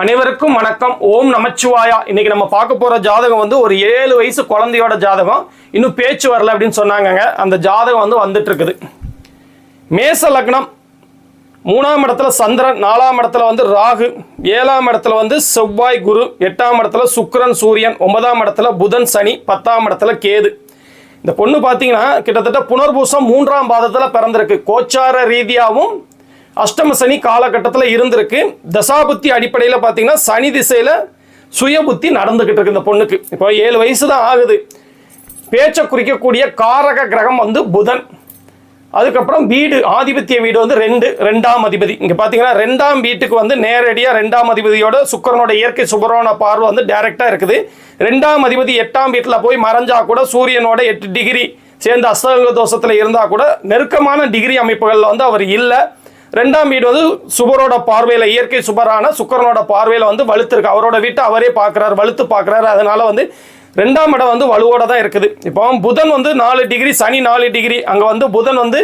அனைவருக்கும் வணக்கம். ஓம் நமச்சிவாயா. இன்னைக்கு நம்ம பார்க்க போற ஜாதகம் வந்து ஒரு ஏழு வயசு குழந்தையோட ஜாதகம். இன்னும் பேச்சு வரல அப்படின்னு சொன்னாங்கங்க. அந்த ஜாதகம் வந்து வந்துட்டு இருக்குது மேச லக்னம். மூணாம் இடத்துல சந்திரன் நாலாம் இடத்துல வந்து ராகு ஏழாம் இடத்துல வந்து செவ்வாய் குரு எட்டாம் இடத்துல சுக்கரன் சூரியன் ஒன்பதாம் இடத்துல புதன் சனி பத்தாம் இடத்துல கேது. இந்த பொண்ணு பார்த்தீங்கன்னா கிட்டத்தட்ட புனர்பூசம் மூன்றாம் பாதத்தில் பிறந்திருக்கு. கோச்சார ரீதியாகவும் அஷ்டம சனி காலகட்டத்தில் இருந்திருக்கு. தசாபுத்தி அடிப்படையில் பார்த்தீங்கன்னா சனி திசையில் சுயபுத்தி நடந்துக்கிட்டு இருக்கு இந்த பொண்ணுக்கு. இப்போ ஏழு வயசு தான் ஆகுது. பேச்சை குறிக்கக்கூடிய காரக கிரகம் வந்து புதன். அதுக்கப்புறம் வீடு ஆதிபத்திய வீடு வந்து ரெண்டு ரெண்டாம் அதிபதி. இங்கே பார்த்தீங்கன்னா ரெண்டாம் வீட்டுக்கு வந்து நேரடியாக ரெண்டாம் அதிபதியோட சுக்கரனோட இயற்கை சுபரோன பார்வை வந்து டைரெக்டாக இருக்குது. ரெண்டாம் அதிபதி எட்டாம் வீட்டில் போய் மறைஞ்சா கூட சூரியனோட எட்டு டிகிரி சேர்ந்து அஸ்தங்க தோஷத்தில் இருந்தால் கூட நெருக்கமான டிகிரி அமைப்புகளில் வந்து அவர் இல்லை. ரெண்டாம் வீடு வந்து சுபரோட பார்வையில் இயற்கை சுபரான சுக்கரனோட பார்வையில் வந்து வலுத்திருக்கு. அவரோட வீட்டை அவரே பார்க்குறாரு வலுத்து பார்க்குறாரு. அதனால வந்து ரெண்டாம் இடம் வந்து வலுவோட தான் இருக்குது. இப்போ புதன் வந்து நாலு டிகிரி சனி நாலு டிகிரி. அங்கே வந்து புதன் வந்து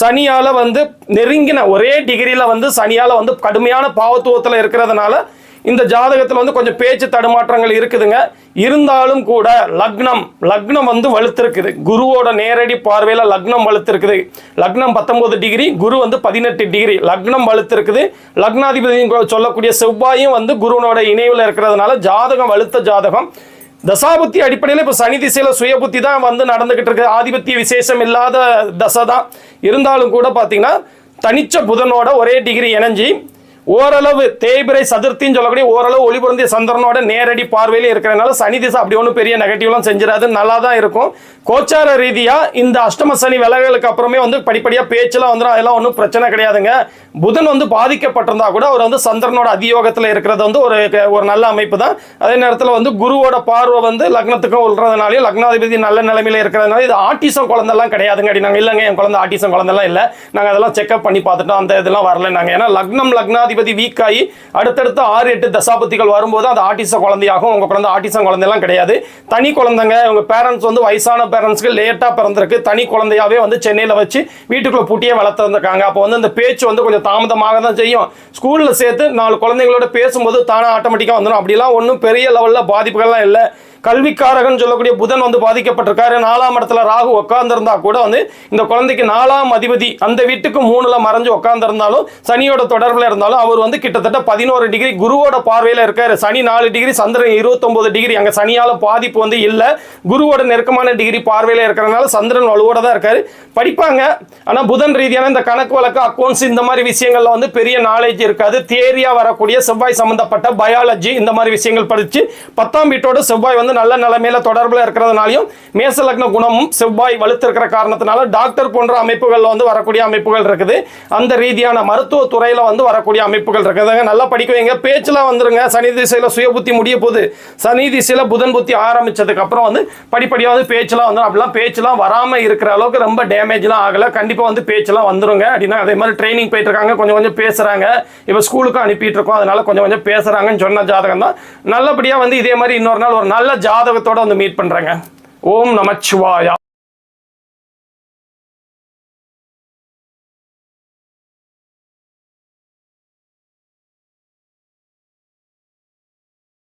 சனியால் வந்து நெருங்கின ஒரே டிகிரியில் வந்து சனியால் வந்து கடுமையான பாவத்துவத்தில் இருக்கிறதுனால இந்த ஜாதகத்தில் வந்து கொஞ்சம் பேச்சு தடுமாற்றங்கள் இருக்குதுங்க. இருந்தாலும் கூட லக்னம் லக்னம் வந்து வலுத்திருக்குது. குருவோட நேரடி பார்வையில் லக்னம் வலுத்திருக்குது. லக்னம் பத்தொம்போது டிகிரி குரு வந்து பதினெட்டு டிகிரி. லக்னம் வலுத்திருக்குது. லக்னாதிபதி சொல்லக்கூடிய செவ்வாயும் வந்து குருவனோட இணைவில் இருக்கிறதுனால ஜாதகம் வலுத்த ஜாதகம். தசாபுத்தி அடிப்படையில் இப்போ சனி திசையில் சுயபுத்தி தான் வந்து நடந்துகிட்டு இருக்கு. ஆதிபத்திய விசேஷம் இல்லாத தசை தான். இருந்தாலும் கூட பார்த்தீங்கன்னா தனிச்ச புதனோட ஒரே டிகிரி இணைஞ்சி ஓரளவு தேய்பிரை சதுர்த்தின்னு சொல்லக்கூடிய ஓரளவு ஒளிபுரந்திய சந்திரனோட நேரடி பார்வையில் இருக்கிறனால சனி திசை அப்படி ஒன்றும் பெரிய நெகட்டிவ்லாம் செஞ்சிடாது. நல்லா தான் இருக்கும். கோச்சார ரீதியாக இந்த அஷ்டம சனி விலகலுக்கு அப்புறமே வந்து படிப்படியாக பேச்செல்லாம் வந்துடும் அதெல்லாம் ஒன்றும் பிரச்சனை கிடையாதுங்க. புதன் வந்து பாதிக்கப்பட்டிருந்தா கூட அவர் வந்து சந்திரனோட அதியோகத்தில் இருக்கிறது வந்து ஒரு ஒரு நல்ல அமைப்பு தான். அதே நேரத்தில் வந்து குருவோட பார்வை வந்து லக்னத்துக்கும் உள்ளதுனாலையும் லக்னாதிபதி நல்ல நிலைமையில் இருக்கிறதுனால இது ஆட்டிசம் குழந்தெல்லாம் கிடையாதுங்க. அப்படி நாங்கள் இல்லைங்க. என் குழந்தை ஆட்டிசம் குழந்தெல்லாம் இல்லை. நாங்கள் அதெல்லாம் செக்அப் பண்ணி பார்த்துட்டோம். அந்த இதெல்லாம் வரல நாங்கள் ஏன்னா லக்னம் லக்னாதிபதி வீக் ஆகி அடுத்தடுத்து ஆறு எட்டு தசாபத்திகள் வரும்போது அது ஆட்டிச குழந்தையாகும் உங்கள் குழந்தை ஆட்டிசம் குழந்தைலாம் கிடையாது. தனி குழந்தைங்க உங்கள் பேரண்ட்ஸ் வந்து வயசான பேரண்ட்ஸ்க்கு லேட்டாக பிறந்திருக்கு. தனி குழந்தையாவே வந்து சென்னையில் வச்சு வீட்டுக்குள்ளே பூட்டியே வளர்த்துருந்துருக்காங்க. அப்போ வந்து அந்த பேச்சு வந்து கொஞ்சம் தாமதமாக தான் செய்யும். ஸ்கூலில் சேர்த்து நாலு குழந்தைங்களோட பேசும்போது தானே ஆட்டோமேட்டிக்காக வந்துடும் அப்படிலாம் ஒன்றும் பெரிய லெவலில் பாதிப்புகள்லாம் இல்லை. கல்விக்காரகன் சொல்லக்கூடிய புதன் வந்து பாதிக்கப்பட்டிருக்காரு. நாலாம் இடத்துல ராகு உட்கார்ந்திருந்தா கூட வந்து இந்த குழந்தைக்கு நாலாம் அதிபதி அந்த வீட்டுக்கு மூணுல மறைஞ்சு உட்கார்ந்திருந்தாலும் சனியோட தொடர்பில் இருந்தாலும் அவர் வந்து கிட்டத்தட்ட பதினோரு டிகிரி குருவோட பார்வையில் இருக்காரு. சனி நாலு டிகிரி சந்திரன் இருபத்தொன்பது டிகிரி. அங்கே சனியால பாதிப்பு வந்து இல்லை. குருவோட நெருக்கமான டிகிரி பார்வையில் இருக்கிறனால சந்திரன் வலுவோட தான் இருக்காரு. படிப்பாங்க. ஆனால் புதன் ரீதியான இந்த கணக்கு வழக்கு அக்கௌண்ட்ஸ் இந்த மாதிரி விஷயங்கள்ல வந்து பெரிய நாலேஜ் இருக்காது. தேரியா வரக்கூடிய செவ்வாய் சம்பந்தப்பட்ட பயாலஜி இந்த மாதிரி விஷயங்கள் படிச்சு பத்தாம் வீட்டோட செவ்வாய் வந்து நல்ல நிலைமையில தொடர்பில் இருக்கிறதுனாலையும் மேச லக்ன குணமும் செவ்வாய் வலுத்திருக்கிற காரணத்தினால டாக்டர் போன்ற அமைப்புகளில் வந்து வரக்கூடிய அமைப்புகள் இருக்குது. அந்த ரீதியான மருத்துவ துறையில் வந்து வரக்கூடிய அமைப்புகள் இருக்குதுங்க நல்லா படிக்க வைங்க பேச்சுல வந்துருங்க. சனி திசையில் சுய புத்தி முடிய போகுது. சனி திசையில் புதன் புத்தி ஆரம்பிச்சதுக்கு அப்புறம் வந்து படிப்படியாக வந்து பேச்செல்லாம் வந்து அப்படிலாம் பேச்செல்லாம் வராமல் இருக்கிற அளவுக்கு ரொம்ப டேமேஜ்லாம் ஆகலை. கண்டிப்பாக வந்து பேச்செல்லாம் வந்துருங்க. அப்படின்னா அதே மாதிரி ட்ரைனிங் போயிட்டு இருக்காங்க. கொஞ்சம் கொஞ்சம் பேசுறாங்க. இப்போ ஸ்கூலுக்கு அனுப்பிட்டு இருக்கோம். அதனால கொஞ்சம் கொஞ்சம் பேசுகிறாங்கன்னு சொன்ன ஜாதகம் தான் நல்லபடியா வந்து இதே மாதிரி இன்னொரு நாள் ஒரு நல்ல ஜாதகத்தோட வந்து மீட் பண்றேங்க. ஓம் நமச்சிவாயா.